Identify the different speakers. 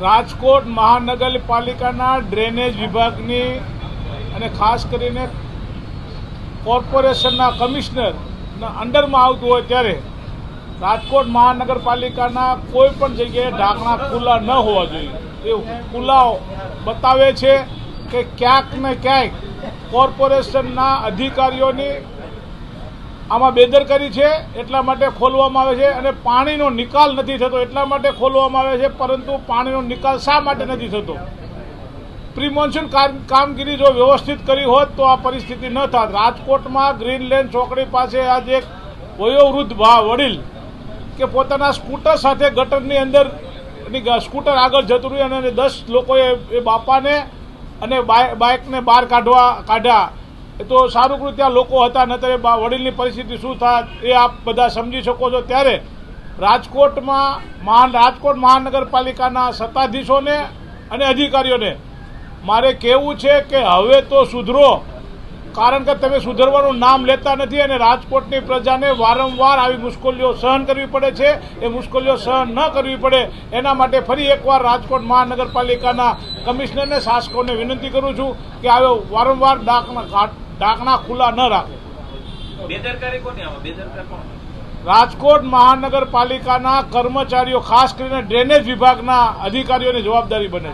Speaker 1: રાજકોટ મહાનગરપાલિકાના ડ્રેનેજ વિભાગની અને ખાસ કરીને કોર્પોરેશનના કમિશનરના અંડરમાં આવતું હોય ત્યારે રાજકોટ મહાનગરપાલિકાના કોઈ પણ જગ્યાએ ઢાંકણા ખુલ્લા ન હોવા જોઈએ. એ ખુલ્લાઓ બતાવે છે કે ક્યાંક ને ક્યાંક કોર્પોરેશનના અધિકારીઓની આમાં બેદરકારી છે, એટલા માટે ખોલવામાં આવે છે અને પાણીનો નિકાલ નથી થતો, એટલા માટે ખોલવામાં આવે છે, પરંતુ પાણીનો નિકાલ શા માટે નથી થતો? પ્રી મોન્સૂન કામગીરી જો વ્યવસ્થિત કરી હોત તો આ પરિસ્થિતિ ન થાત. રાજકોટમાં ગ્રીન લેન ચોકડી પાસે આજે એક વયોવૃદ્ધ ભા, વડીલ કે પોતાના સ્કૂટર સાથે ગટરની અંદર સ્કૂટર આગળ જતું રહ્યું અને દસ લોકોએ એ બાપાને અને બાઇ- બાઇકને બહાર કાઢવા, કાઢ્યા. તો સારું ત્યાં લોકો હતા, નતરે વડીલની પરિસ્થિતિ શું થાય એ આપ બધા સમજી શકો છો. ત્યારે રાજકોટમાં મહાન રાજકોટ મહાનગરપાલિકાના સત્તાધીશોને અને અધિકારીઓને મારે કહેવું છે કે હવે તો સુધરો, કારણ કે તમે સુધરવાનું નામ લેતા નથી અને રાજકોટની પ્રજાને વારંવાર આવી મુશ્કેલીઓ સહન કરવી પડે છે. એ મુશ્કેલીઓ સહન ન કરવી પડે. એના માટે ફરી એકવાર રાજકોટ મહાનગરપાલિકાના કમિશનરને, શાસકોને વિનંતી કરું છું કે આવ્યો વારંવાર ડાકના ઘાટ- ઢાંકણા ખુલ્લા ન રાખે. રાજકોટ મહાનગરપાલિકાના કર્મચારીઓ ખાસ કરીને ડ્રેનેજ વિભાગના અધિકારીઓની જવાબદારી બને